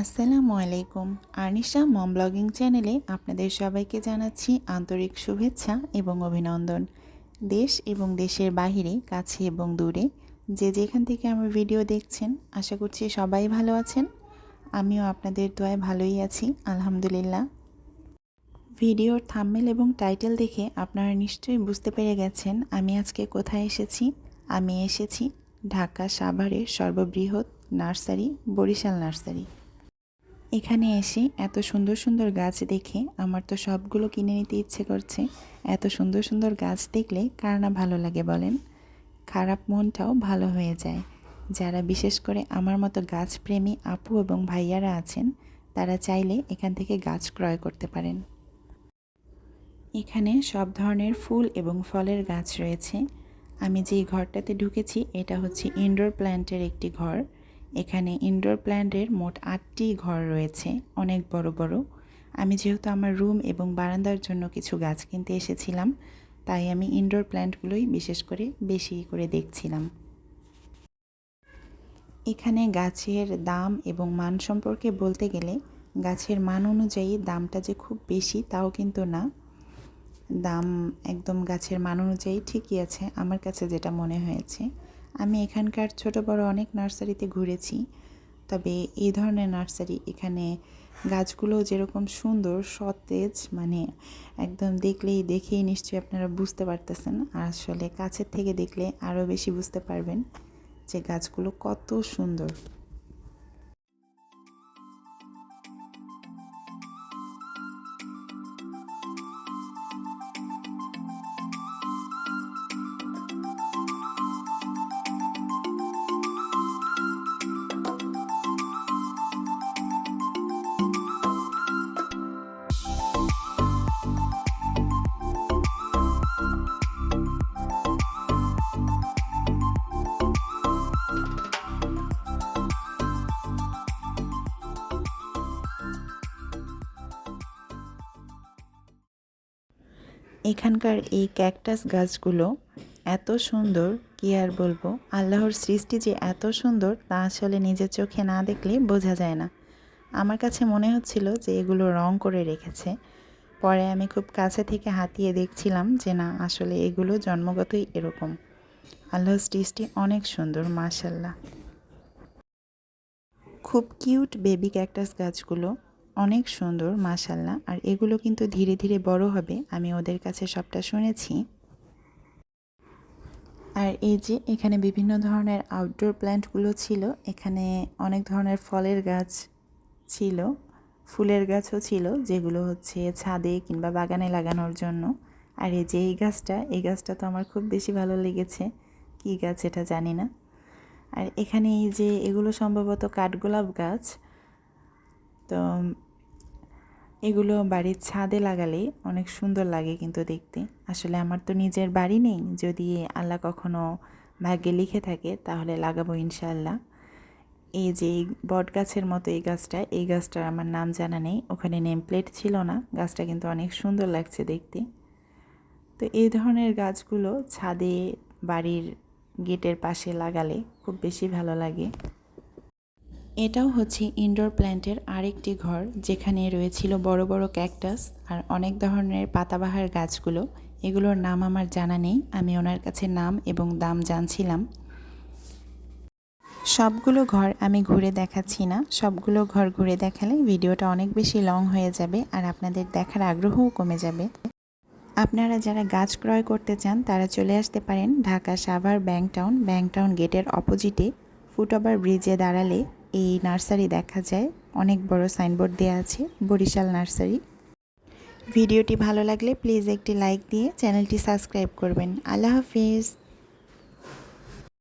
আসসালামু আলাইকুম। আনিশা মম ব্লগিং চ্যানেলে আপনাদের সবাইকে জানাচ্ছি আন্তরিক শুভেচ্ছা এবং অভিনন্দন। দেশ এবং দেশের বাহিরে, কাছে এবং দূরে যে যেখান থেকে আমার ভিডিও দেখছেন, আশা করছি সবাই ভালো আছেন। আমিও আপনাদের দোয়ায় ভালোই আছি, আলহামদুলিল্লাহ। ভিডিওর থাম্মেল এবং টাইটেল দেখে আপনারা নিশ্চয়ই বুঝতে পেরে গেছেন আমি আজকে কোথায় এসেছি। আমি এসেছি ঢাকা সাভারের সর্ববৃহৎ নার্সারি, বরিশাল নার্সারি। এখানে এসে এত সুন্দর সুন্দর গাছ দেখে আমার তো সবগুলো কিনে নিতে ইচ্ছে করছে। এত সুন্দর সুন্দর গাছ দেখলে কার না ভালো লাগে বলেন? খারাপ মনটাও ভালো হয়ে যায়। যারা বিশেষ করে আমার মতো গাছপ্রেমী আপু এবং ভাইয়ারা আছেন, তারা চাইলে এখান থেকে গাছ ক্রয় করতে পারেন। এখানে সব ধরনের ফুল এবং ফলের গাছ রয়েছে। আমি যেই ঘরটাতে ঢুকেছি, এটা হচ্ছে ইনডোর প্ল্যান্টের একটি ঘর। এখানে ইনডোর প্ল্যান্টের মোট আটটি ঘর রয়েছে, অনেক বড় বড়। আমি যেহেতু আমার রুম এবং বারান্দার জন্য কিছু গাছ কিনতে এসেছিলাম, তাই আমি ইনডোর প্ল্যান্টগুলোই বিশেষ করে বেশি করে দেখছিলাম। এখানে গাছের দাম এবং মান সম্পর্কে বলতে গেলে, গাছের মান অনুযায়ী দামটা যে খুব বেশি তাও কিন্তু না। দাম একদম গাছের মান অনুযায়ী ঠিকই আছে, আমার কাছে যেটা মনে হয়েছে। আমি এখানকার ছোট বড় অনেক নার্সারিতে ঘুরেছি। তবে এই ধরনের নার্সারি এখানে গাছগুলো যেরকম সুন্দর, সতেজ মানে একদম দেখলেই, দেখেই নিশ্চয়ই আপনারা বুঝতে পারতেছেন। আর আসলে কাছের থেকে দেখলে আরও বেশি বুঝতে পারবেন যে গাছগুলো কত সুন্দর। এখানকার এই ক্যাকটাস গাছগুলো এত সুন্দর, কি আর বলব? আল্লাহর সৃষ্টি যে এত সুন্দর তা আসলে নিজের চোখে না দেখলে বোঝা যায় না। আমার কাছে মনে হচ্ছিল যে এগুলো রং করে রেখেছে। পরে আমি খুব কাছে থেকে হাতিয়ে দেখছিলাম যে না, আসলে এগুলো জন্মগতই এরকম। আল্লাহর সৃষ্টি অনেক সুন্দর মাশাল্লাহ খুব কিউট বেবি ক্যাকটাস গাছগুলো। অনেক সুন্দর, মাশাল্লাহ। আর এগুলো কিন্তু ধীরে ধীরে বড় হবে, আমি ওদের কাছে সবটা শুনেছি। আর এই যে এখানে বিভিন্ন ধরনের আউটডোর প্ল্যান্টগুলো ছিল, এখানে অনেক ধরনের ফলের গাছ ছিল, ফুলের গাছও ছিল, যেগুলো হচ্ছে ছাদে কিংবা বাগানে লাগানোর জন্য। আর এই যে এই গাছটা এই গাছটা তো আমার খুব বেশি ভালো লেগেছে। কী গাছ এটা জানি না। আর এখানে এই যে এগুলো সম্ভবত কাঠগোলাপ গাছ। তো এগুলো বাড়ির ছাদে লাগালে অনেক সুন্দর লাগে কিন্তু দেখতে। আসলে আমার তো নিজের বাড়ি নেই। যদি আল্লাহ কখনো ভাগ্যে লিখে থাকে, তাহলে লাগাবো ইনশাল্লাহ এই যে বট গাছের মতো এই গাছটা, এই গাছটার আমার নাম জানা নেই। ওখানে নেম প্লেট ছিল না। গাছটা কিন্তু অনেক সুন্দর লাগছে দেখতে। তো এই ধরনের গাছগুলো ছাদে বাড়ির গেটের পাশে লাগালে খুব বেশি ভালো লাগে। এটাও হচ্ছে ইনডোর প্ল্যান্টের আরেকটি ঘর, যেখানে রয়েছিল বড় বড় ক্যাকটাস আর অনেক ধরনের পাতাবাহার গাছগুলো। এগুলোর নাম আমার জানা নেই, আমি ওনার কাছে নাম এবং দাম জানছিলাম। সবগুলো ঘর আমি ঘুরে দেখাচ্ছি না। সবগুলো ঘর ঘুরে দেখালে ভিডিওটা অনেক বেশি লং হয়ে যাবে আর আপনাদের দেখার আগ্রহও কমে যাবে। আপনারা যারা গাছ ক্রয় করতে চান, তারা চলে আসতে পারেন ঢাকা সাভার ব্যাংটাউন ব্যাংটাউন গেটের অপোজিটে ফুটওভার ব্রিজে দাঁড়ালে এই নার্সারি দেখা যায়। অনেক বড় সাইনবোর্ড দেওয়া আছে, বরিশাল নার্সারি। ভিডিওটি ভালো লাগলে প্লিজ একটি লাইক দিয়ে চ্যানেলটি সাবস্ক্রাইব করবেন। আল্লাহ হাফিজ।